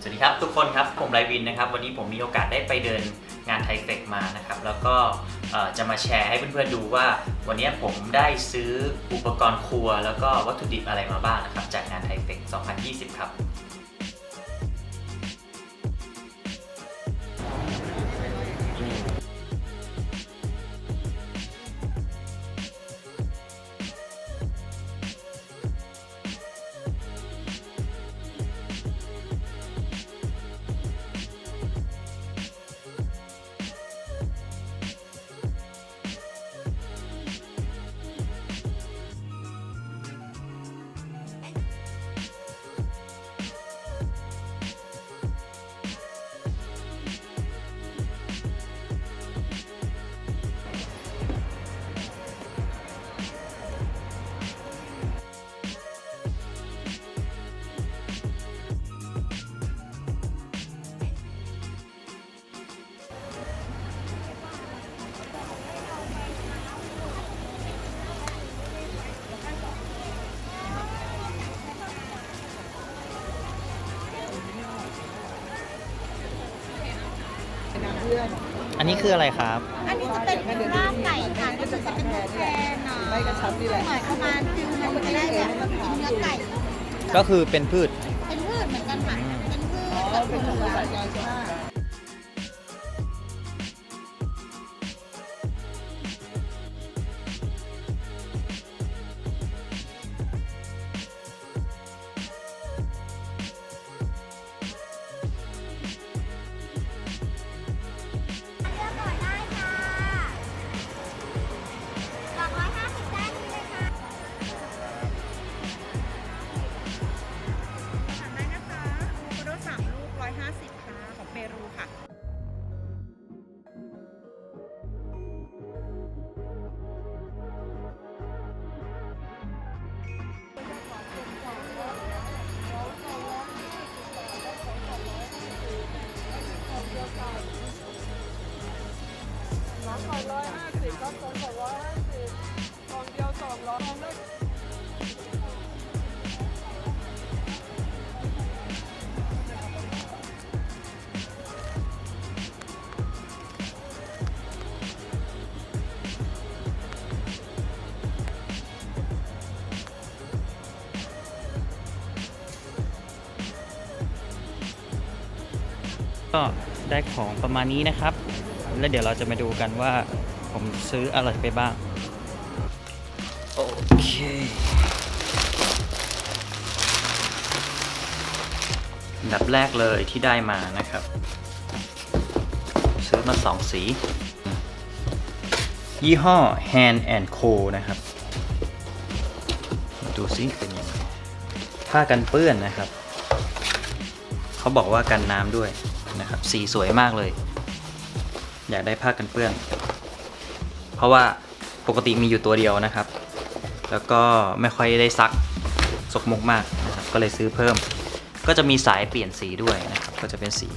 สวัสดีครับทุกคนครับ ผมไรวินนะครับ วันนี้ผมมีโอกาสได้ไปเดินงานไทเฟกมานะครับ แล้วก็จะมาแชร์ให้เพื่อนๆดูว่า วันนี้ผมได้ซื้ออุปกรณ์ครัว แล้วก็วัตถุดิบอะไรมาบ้างนะครับ จากงานไทเฟก2020 ครับ อันนี้คืออะไรครับ อันนี้จะเป็นลาบไก่ค่ะก็จะเป็นแทนเนาะไม่กระชับนี่แหละเหมือนประมาณฟิวมันจะได้แบบกินเนื้อไก่ ก็คือเป็นพืชเป็นพืช ก็ได้ของประมาณนี้นะครับ แล้วเดี๋ยวเราจะมาดูกันว่าผมซื้ออะไรไปบ้าง โอเคอันดับแรกเลยที่ได้มานะครับ ซื้อมาสองสี ยี่ห้อ Hand and Co นะครับมาดูซิเป็นยังไงผ้ากันเปื้อนนะครับ เขาบอกว่ากันน้ำด้วยนะครับ สีสวยมากเลย อยากได้ผ้ากันเปื้อน เพราะว่าปกติมีอยู่ตัวเดียวนะครับ แล้วก็ไม่ค่อยได้ซักสกมกมากนะครับก็เลยซื้อเพิ่ม ก็จะมีสายเปลี่ยนสีด้วยนะครับก็จะเป็นสี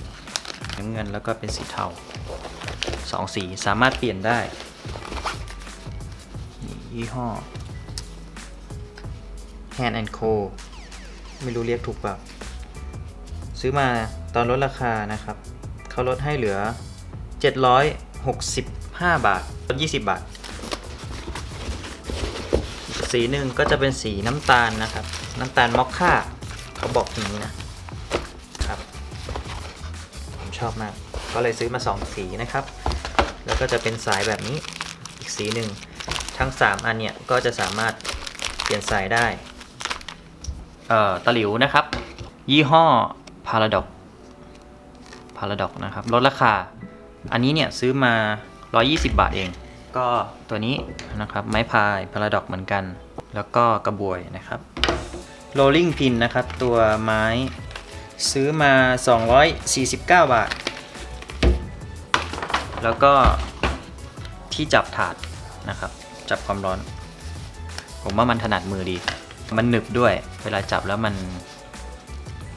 น้ำเงินแล้วก็เป็นสีเทาสองสีสามารถเปลี่ยนได้นี่ยี่ห้อ Hand and Co ไม่รู้เรียกถูกเปล่าซื้อมาตอนลดราคานะครับ เขาลดให้เหลือ 765 บาทลด20 บาท สีหนึ่งก็จะเป็นสีน้ำตาลนะครับ น้ำตาลมอคค่าเขาบอกอย่างนี้นะครับ ผมชอบมาก ก็เลยซื้อมา 2 สีนะครับ แล้วก็จะเป็นสายแบบนี้อีกสีหนึ่งทั้ง 3 อันเนี่ยก็จะสามารถเปลี่ยนสายได้ เอ่อตะหลิวนะครับ ยี่ห้อ Paradox Paradox นะครับลดราคา อันนี้เนี่ยซื้อมา 120 บาทเอง ก็ตัวนี้นะครับไม้พาย Paradox เหมือนกัน แล้วก็กระบวยนะครับ Rolling Pin นะครับ ตัวไม้ซื้อมา 249 บาท แล้วก็ที่จับถาดนะครับ จับความร้อน ผมว่ามันถนัดมือดี มันหนึบด้วย เวลาจับแล้วมัน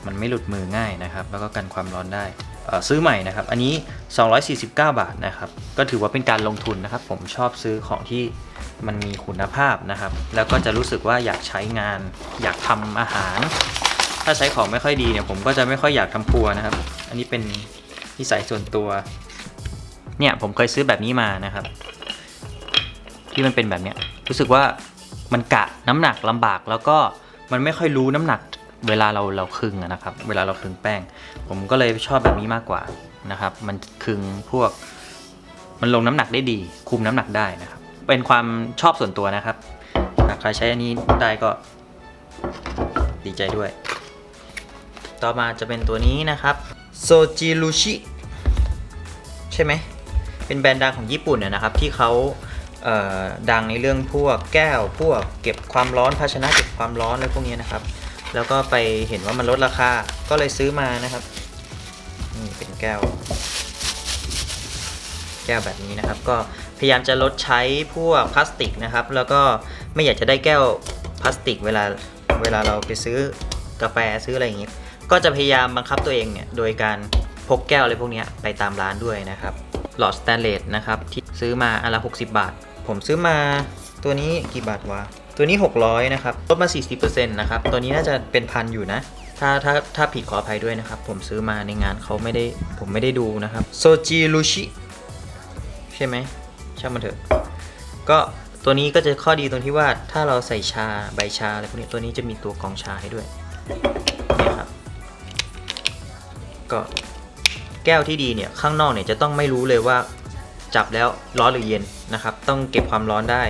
มันไม่หลุดมือง่ายนะครับ แล้วก็กันความร้อนได้ ซื้อใหม่นะครับ อันนี้ 249 บาทนะครับ ก็ถือว่าเป็นการลงทุนนะครับ ผมชอบซื้อของที่มันมีคุณภาพนะครับ แล้วก็จะรู้สึกว่าอยากใช้งาน อยากทำอาหาร ถ้าใช้ของไม่ค่อยดีเนี่ยผมก็จะไม่ค่อยอยากทำครัวนะครับ อันนี้เป็นนิสัยส่วนตัว เนี่ยผมเคยซื้อแบบนี้มานะครับ ที่มันเป็นแบบเนี้ยรู้สึกว่ามันกะน้ำหนักลำบากแล้วก็มันไม่ค่อยรู้น้ำหนัก เวลาเราเราคึงนะครับ เวลาเราคึงแป้ง ผมก็เลยชอบแบบนี้มากกว่านะครับ มันคึงพวก มันลงน้ำหนักได้ดี คุมน้ำหนักได้นะครับ เป็นความชอบส่วนตัวนะครับหากใครใช้อันนี้ได้ก็ดีใจด้วย ต่อมาจะเป็นตัวนี้นะครับโซจิรุชิใช่ไหมเป็นแบรนด์ดังของญี่ปุ่นเนี่ยนะครับ ที่เขาเดังในเรื่องพวกแก้วพวกเก็บความร้อนภาชนะเก็บความร้อนอะไรพวกนี้นะครับ แล้วก็ไปเห็นว่ามันลดราคา ก็เลยซื้อมานะครับ นี่เป็นแก้ว แก้วแบบนี้นะครับ ก็พยายามจะลดใช้พวกพลาสติกนะครับ แล้วก็ไม่อยากจะได้แก้วพลาสติกเวลาเวลาเราไปซื้อกาแฟซื้ออะไรอย่างงี้ ก็จะพยายามบังคับตัวเองเนี่ยโดยการพกแก้วอะไรพวกนี้ไปตามร้านด้วยนะครับ หลอดสแตนเลสนะครับที่ซื้อมาอันละ 60 บาท ผมซื้อมาตัวนี้กี่บาทวะ ตัวนี้ 600 นะครับ ลดมา 40%นะครับ ตัวนี้น่าจะเป็นพันอยู่นะ ถ้าถ้าถ้าผิดขออภัยด้วยนะครับ ผมซื้อมาในงานเขาไม่ได้ ผมไม่ได้ดูนะครับ โซจิรุชิ ใช่ไหมช่างมันเถอะ ก็ตัวนี้ก็จะข้อดีตรงที่ว่าถ้าเราใส่ชาใบชาอะไรพวกนี้ตัวนี้จะมีตัวกองชาให้ด้วยนี่ครับ ก็แก้วที่ดีเนี่ยข้างนอกเนี่ยจะต้องไม่รู้เลยว่าจับแล้วร้อนหรือเย็นนะครับ ต้องเก็บความร้อนได้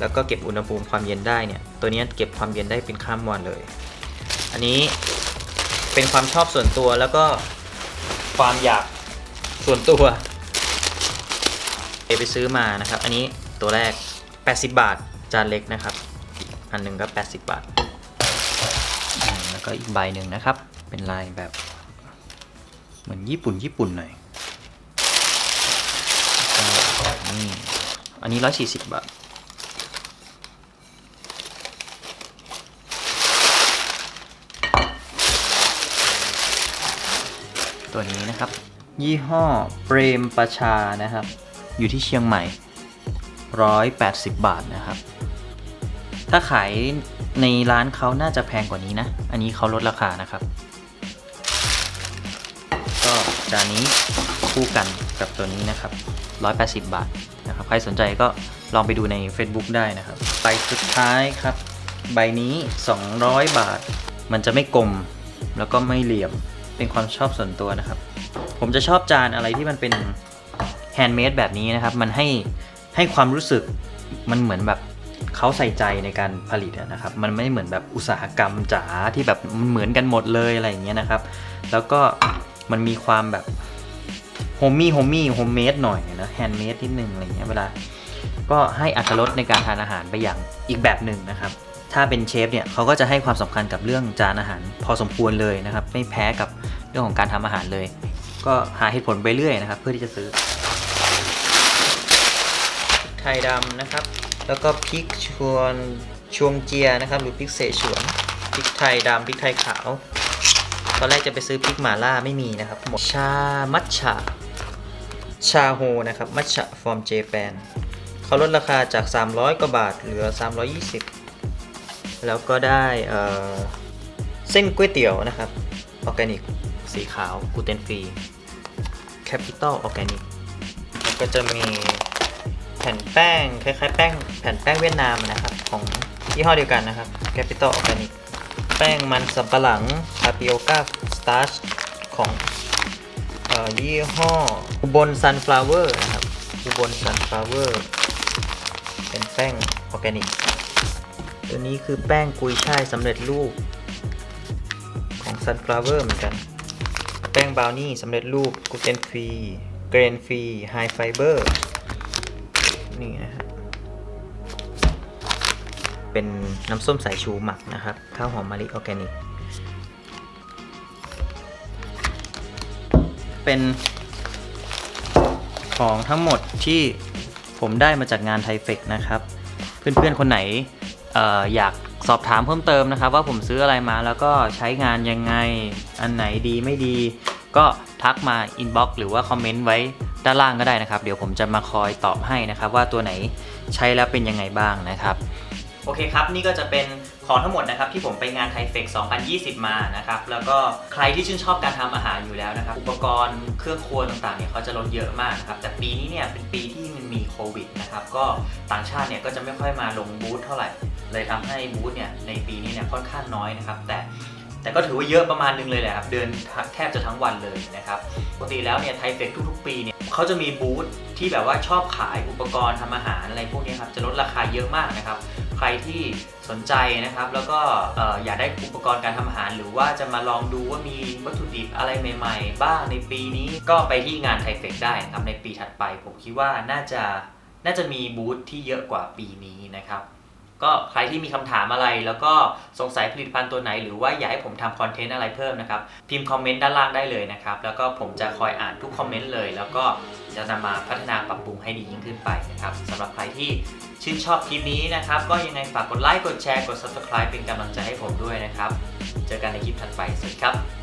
แล้วก็เก็บอุณหภูมิความเย็นได้เนี่ยตัวนี้เก็บความเย็นได้เป็นข้ามวันเลย อันนี้เป็นความชอบส่วนตัวแล้วก็ความอยากส่วนตัวไปซื้อมานะครับ อันนี้ตัวแรก 80 บาทจานเล็กนะครับ อันหนึ่งก็ 80 บาท แล้วก็อีกใบหนึ่งนะครับ เป็นลายแบบ เหมือนญี่ปุ่นญี่ปุ่นหน่อยแล้วก็นี่อันนี้ 140 บาท ตัวนี้นะครับ ยี่ห้อเปรมประชานะครับ อยู่ที่เชียงใหม่ 180 บาทนะครับ ถ้าขายในร้านเขาน่าจะแพงกว่านี้นะ อันนี้เขาลดราคานะครับ ก็จานนี้คู่กันกับตัวนี้นะครับ 180 บาทนะครับ ใครสนใจก็ลองไปดูใน Facebook ได้นะครับ ใบสุดท้ายครับ ใบนี้ 200 บาท มันจะไม่กลมแล้วก็ไม่เหลี่ยม เป็นความชอบส่วนตัวนะครับ ผมจะชอบจานอะไรที่มันเป็นแฮนด์เมดแบบนี้นะครับ มันให้ให้ความรู้สึกมันเหมือนแบบเขาใส่ใจในการผลิตนะครับ มันไม่เหมือนแบบอุตสาหกรรมจ๋าที่แบบมันเหมือนกันหมดเลยอะไรอย่างเงี้ยนะครับ แล้วก็มันมีความแบบโฮมมี่โฮมมี่โฮมเมดหน่อยนะแฮนด์เมดนิดนึงอะไรเงี้ยเวลา ก็ให้อัตรสในการทานอาหารไปอย่างอีกแบบหนึ่งนะครับ ถ้าเป็นเชฟเนี่ยเขาก็จะให้ความสำคัญกับเรื่องจานอาหาร พอสมควรเลยนะครับ ไม่แพ้กับ เรื่องของการทำอาหารเลย ก็หาเหตุผลไปเรื่อยนะครับ เพื่อที่จะซื้อไทยดำนะครับ แล้วก็พริกชวนชวงเจียนะครับ หรือพริกเสฉวนพริกไทยดำพริกไทยขาว ตอนแรกจะไปซื้อพริกหม่าล่าไม่มีนะครับหมดชา มัทฉะชาโฮนะครับ มัทฉะฟอร์มเจแปนเขาลดราคาจาก 300 กว่าบาท เหลือ 320 แล้วก็ได้เเส้นก๋วยเตี๋ยวนะครับ ออร์แกนิก สีขาวกูเตนฟรี Capital Organic แล้วก็จะมีแผ่นแป้ง คล้ายๆ แป้งแผ่นแป้งเวียดนามนะครับ ของยี่ห้อเดียวกันนะครับ Capital Organic แป้งมันสำปะหลัง Tapioca Starch ของออยี่ห้ออุบล Sunflower นะครับอุบล Sunflower เป็นแป้งออร์แกนิก ตัวนี้คือแป้งกุยช่ายสำเร็จรูปของ Sunflower เหมือนกัน แป้งบราวนี่สำเร็จรูปกลูเตนฟรี เกรนฟรี ไฮไฟเบอร์ นี่นะครับเป็นน้ำส้มสายชูหมักนะครับ ข้าวหอมมะลิออร์แกนิก เป็นของทั้งหมดที่ผมได้มาจากงานไทเฟกนะครับ เพื่อนๆ คนไหนอออยาก สอบถามเพิ่มเติมนะครับ ว่าผมซื้ออะไรมาแล้วก็ใช้งานยังไง อันไหนดีไม่ดี ก็ทักมาอินบ็อกซ์หรือว่าคอมเมนต์ไว้ด้านล่างก็ได้นะครับ เดี๋ยวผมจะมาคอยตอบให้นะครับ ว่าตัวไหนใช้แล้วเป็นยังไงบ้างนะครับ โอเคครับ นี่ก็จะเป็น ของทั้งหมดนะครับที่ผมไปงานไทเฟก2020 มานะครับแล้วก็ใครที่ชื่นชอบการทำอาหารอยู่แล้วนะครับอุปกรณ์เครื่องครัวต่างๆเนี่ยเขาจะลดเยอะมากครับแต่ปีนี้เนี่ยเป็นปีที่มันมีโควิดนะครับก็ต่างชาติเนี่ยก็จะไม่ค่อยมาลงบูธเท่าไหร่ เลยทำให้บูธเนี่ยในปีนี้เนี่ยค่อนข้างน้อยนะครับแต่แต่ก็ถือว่าเยอะประมาณนึงเลยแหละครับ เดินแทบจะทั้งวันเลยนะครับ ปกติแล้วเนี่ยไทเฟกทุกๆ ปีเนี่ยเขาจะมีบูธที่แบบว่าชอบขายอุปกรณ์ทำอาหารอะไรพวกนี้ครับ จะลดราคาเยอะมากนะครับ ใครที่สนใจนะครับ แล้วก็เอ่ออยากได้อุปกรณ์การทำอาหาร หรือว่าจะมาลองดูว่ามีวัตถุดิบอะไรใหม่ ๆ บ้างในปีนี้ก็ไปที่งานไทเฟกได้นะครับในปีถัดไป ผมคิดว่าน่าจะน่าจะมีบูธที่เยอะกว่าปีนี้นะครับ ก็ใครที่มีคำถามอะไร แล้วก็สงสัยผลิตภัณฑ์ตัวไหน หรือว่าอยากให้ผมทำคอนเทนต์อะไรเพิ่มนะครับ พิมพ์คอมเมนต์ด้านล่างได้เลยนะครับ แล้วก็ผมจะคอยอ่านทุกคอมเมนต์เลย แล้วก็จะนำมาพัฒนาปรับปรุงให้ดียิ่งขึ้นไปนะครับสำหรับใครที่ชื่นชอบคลิปนี้นะครับ ก็ยังไงฝากกดไลค์กดแชร์กด subscribe เป็นกำลังใจให้ผมด้วยนะครับ เจอกันในคลิปถัดไปสวัสดีครับ